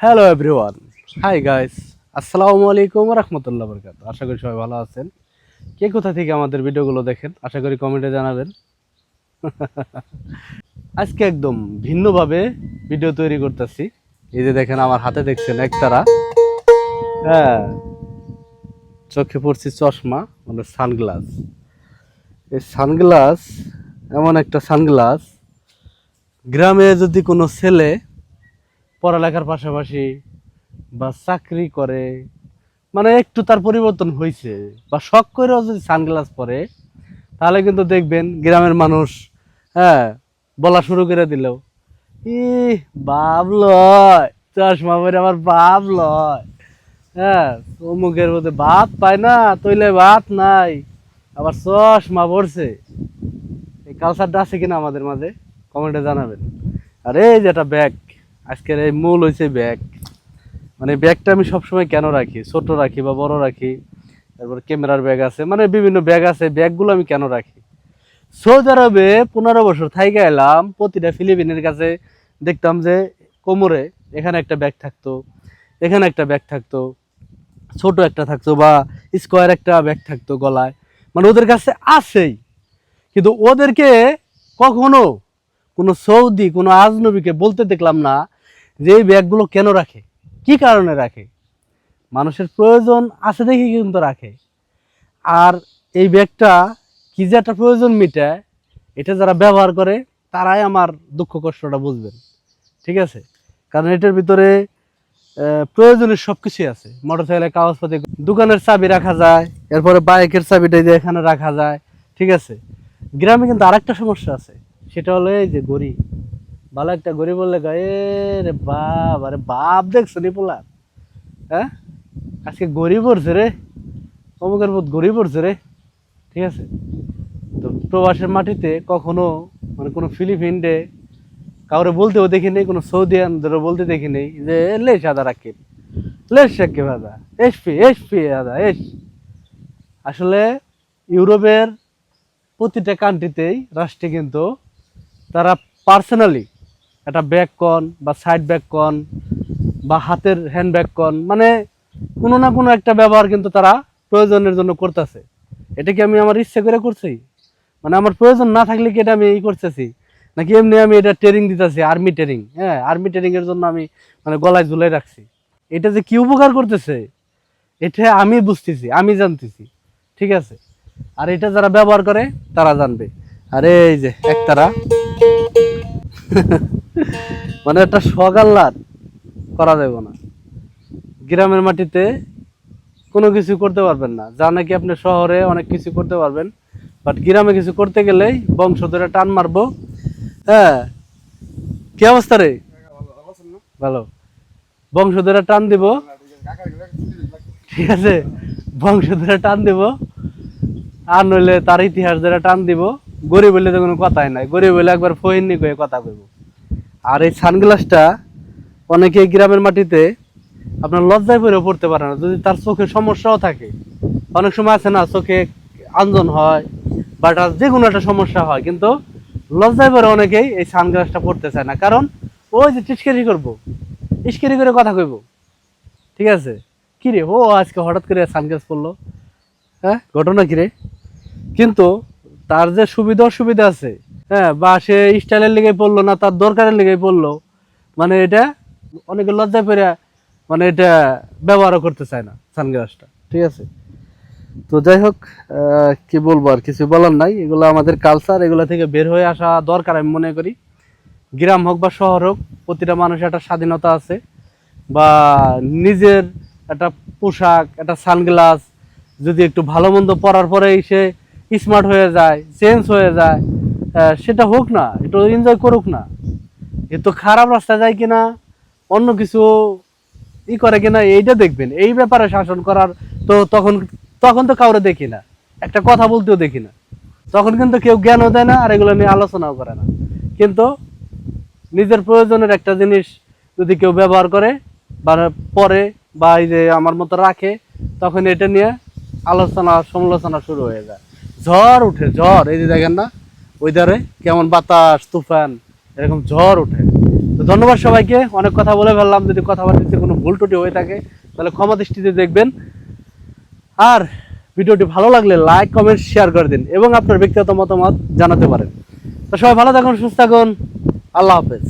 Hello everyone hi guys আসসালামু আলাইকুম রহমতুল্লাহ বরকাত আশা করি সবাই ভালো আছেন। কে কোথা থেকে আমাদের ভিডিওগুলো দেখেন? আশা করি কমেন্টে জানাবেন। আজকে একদম ভিন্নভাবে ভিডিও তৈরি করতেছি। এই যে দেখেন, আমার হাতে দেখছেন একতারা। হ্যাঁ। চোখে পড়ছি চশমা মানে সানগ্লাস। এই সানগ্লাস, এমন একটা সানগ্লাস। গ্রামে যদি কোনো ছেলে পড়ালেখার পাশাপাশি বা চাকরি করে মানে একটু তার পরিবর্তন হয়েছে বা শখ করেও যদি সানগ্লাস পরে, তাহলে কিন্তু দেখবেন গ্রামের মানুষ হ্যাঁ বলা শুরু করে দিল ই বাপ লয়, চশমা পরে আমার বাপ লয় হ্যাঁ অমুকের মধ্যে ভাত পায় না, তৈলে ভাত নাই, আবার চশমা পড়ছে এই কালচারটা আছে কিনা আমাদের মাঝে? কমেন্টে জানাবেন। আর এই ব্যাগ আজকের এই মূল হয়েছে ব্যাগ। মানে ব্যাগটা আমি সবসময় কেন রাখি? ছোট রাখি বা বড় রাখি? তারপর ক্যামেরার ব্যাগ আছে। মানে বিভিন্ন ব্যাগ আছে। ব্যাগগুলো আমি কেন রাখি? সৌদি আরবে পনেরো বছর থাইকে এলাম। প্রতিটা ফিলিপিনের কাছে দেখতাম যে কোমরে এখানে একটা ব্যাগ থাকতো, এখানে একটা ব্যাগ থাকতো, ছোট একটা থাকতো বা স্কোয়ার একটা ব্যাগ থাকতো গলায়। মানে ওদের কাছে আছেই। কিন্তু ওদেরকে কখনো কোনো সৌদি, কোনো আজনবীকে বলতে দেখলাম না যে এই ব্যাগগুলো কেন রাখে? কি কারণে রাখে? মানুষের প্রয়োজন আছে দেখে কিন্তু রাখে। আর এই ব্যাগটা কি যে একটা প্রয়োজন মিটায় এটা যারা ব্যবহার করে, তারাই আমার দুঃখ কষ্টটা বুঝবেন। ঠিক আছে? কারণ এটার ভিতরে প্রয়োজনের সব কিছুই আছে। মোটরসাইকেলের কাগজপাতি দোকানের চাবি রাখা যায়, এরপরে বাইকের চাবিটা যে এখানে রাখা যায়। ঠিক আছে? গ্রামে কিন্তু আরেকটা সমস্যা আছে, সেটা হলো এই যে গড়ি ভালো একটা গড়ি বললে এ রে বাপ, আরে বাপ দেখছ নি পোলা? হ্যাঁ? আজকে গড়ি পড়ছে রে। অমুকের মত গড়ি পড়ছে রে। ঠিক আছে? তো প্রবাসের মাটিতে কখনো মানে কোনো ফিলিপিনডে কাউরে বলতেও দেখি নেই, কোনো সৌদি সৌদিয়ানদেরও বলতে দেখি নেই যে লে সাদা রাখি লে শেখে দাদা এসপি এসপি দাদা এস। আসলে ইউরোপের প্রতিটা কান্ট্রিতেই রাষ্ট্রে কিন্তু তারা পার্সোনালি একটা ব্যাগ কন বা সাইড ব্যাগ কন বা হাতের হ্যান্ড ব্যাগ কন মানে কোনো না কোনো একটা ব্যবহার কিন্তু তারা প্রয়োজনের জন্য করতেছে। এটা কি আমি আমার ইচ্ছে করে করছি? মানে আমার প্রয়োজন না থাকলে কি এটা আমি এই করতেছি? নাকি এমনি আমি এটা ট্রেনিং দিতেছি, আর্মি ট্রেনিং হ্যাঁ আর্মি ট্রেনিং এর জন্য আমি মানে গলায় ঝুলাই রাখছি। এটা যে কি উপকার করতেছে? এটা আমি বুঝতেছি, আমি জানতেছি, ঠিক আছে? আর এটা যারা ব্যবহার করে, তারা জানবে। আর এই যে, এক একতারা মানে একটা সকাল্লার করা যাবে না। গ্রামের মাটিতে কোনো কিছু করতে পারবেন না। যা নাকি আপনি শহরে অনেক কিছু করতে পারবেন বাট গ্রামে কিছু করতে গেলেই বংশ ধরে টান মারবো। হ্যাঁ কি অবস্থা রে? ভালো। বংশ ধরে টান দিব। ঠিক আছে, বংশ ধরে টান দিব। আর নইলে তার ইতিহাস ধরে টান দিব। গরিব হইলে তো কোনো কথাই নাই। গরিব হইলে একবার ফহিননি কয়ে কথা কইব। আর এই সানগ্লাসটা অনেকে গ্রামের মাটিতে আপনার লজ্জায় পড়েও পড়তে পারে না। যদি তার চোখের সমস্যাও থাকে। অনেক সময় আছে না, চোখে আঞ্জন হয় বা তার যে কোনো একটা সমস্যা হয়। কিন্তু লজ্জায় পরে অনেকেই এই সানগ্লাসটা পড়তে চায় না। কারণ ওই যে টিটকারি করব, ইস্কারি করে কথা কইব। ঠিক আছে? কি রে, ও আজকে হঠাৎ করে সানগ্লাস পড়ল। হ্যাঁ? ঘটনা কি রে? কিন্তু তার যে সুবিধা অসুবিধা আছে হ্যাঁ বা সে স্টাইলের লেগে পড়ল না, তার দরকারের লেগে পড়ল। মানে এটা অনেকে লজ্জায় পড়ে মানে এটা ব্যবহারও করতে চায় না সানগ্লাসটা। ঠিক আছে? তো যাই হোক কি বলব আর কিছু বলার নাই। এগুলো আমাদের কালচার এগুলো থেকে বের হয়ে আসা দরকার আমি মনে করি। গ্রাম হোক বা শহর হোক, প্রতিটা মানুষের একটা স্বাধীনতা আছে। বা নিজের একটা পোশাক, একটা সানগ্লাস, যদি একটু ভালো মন্দ পরার পরেই সে স্মার্ট হয়ে যায় চেঞ্জ হয়ে যায় সেটা হোক না একটু এনজয় করুক না। এ তো খারাপ রাস্তা যায় কিনা, অন্য কিছু ই করে কিনা, এইটা দেখবেন। এই ব্যাপারে শাসন করার তো তখন তখন তো কাউরে দেখি না। একটা কথা বলতেও দেখি না। তখন কিন্তু কেউ জ্ঞানও দেয় না, আর এগুলো নিয়ে আলোচনাও করে না। কিন্তু নিজের প্রয়োজনের একটা জিনিস যদি কেউ ব্যবহার করে, বা পরে, বা এই যে আমার মতো রাখে, তখন এটা নিয়ে আলোচনা, সমালোচনা শুরু হয়ে যায়। ঝড় উঠে, ঝড়, এই যে দেখেন না ওইদারে কেমন বাতাস, তুফান, এরকম ঝড় উঠে তো ধন্যবাদ সবাইকে। অনেক কথা বলে ফেললাম, যদি কথাবার্তাতে কোনো ভুল টুটি হয়ে থাকে, তাহলে ক্ষমা দৃষ্টিতে দেখবেন। আর ভিডিওটি ভালো লাগলে লাইক, কমেন্ট, শেয়ার করে দিন এবং আপনার ব্যক্তিগত মতামত জানাতে পারেন। তো সবাই ভালো থাকুন, সুস্থ থাকুন। আল্লাহ হাফেজ।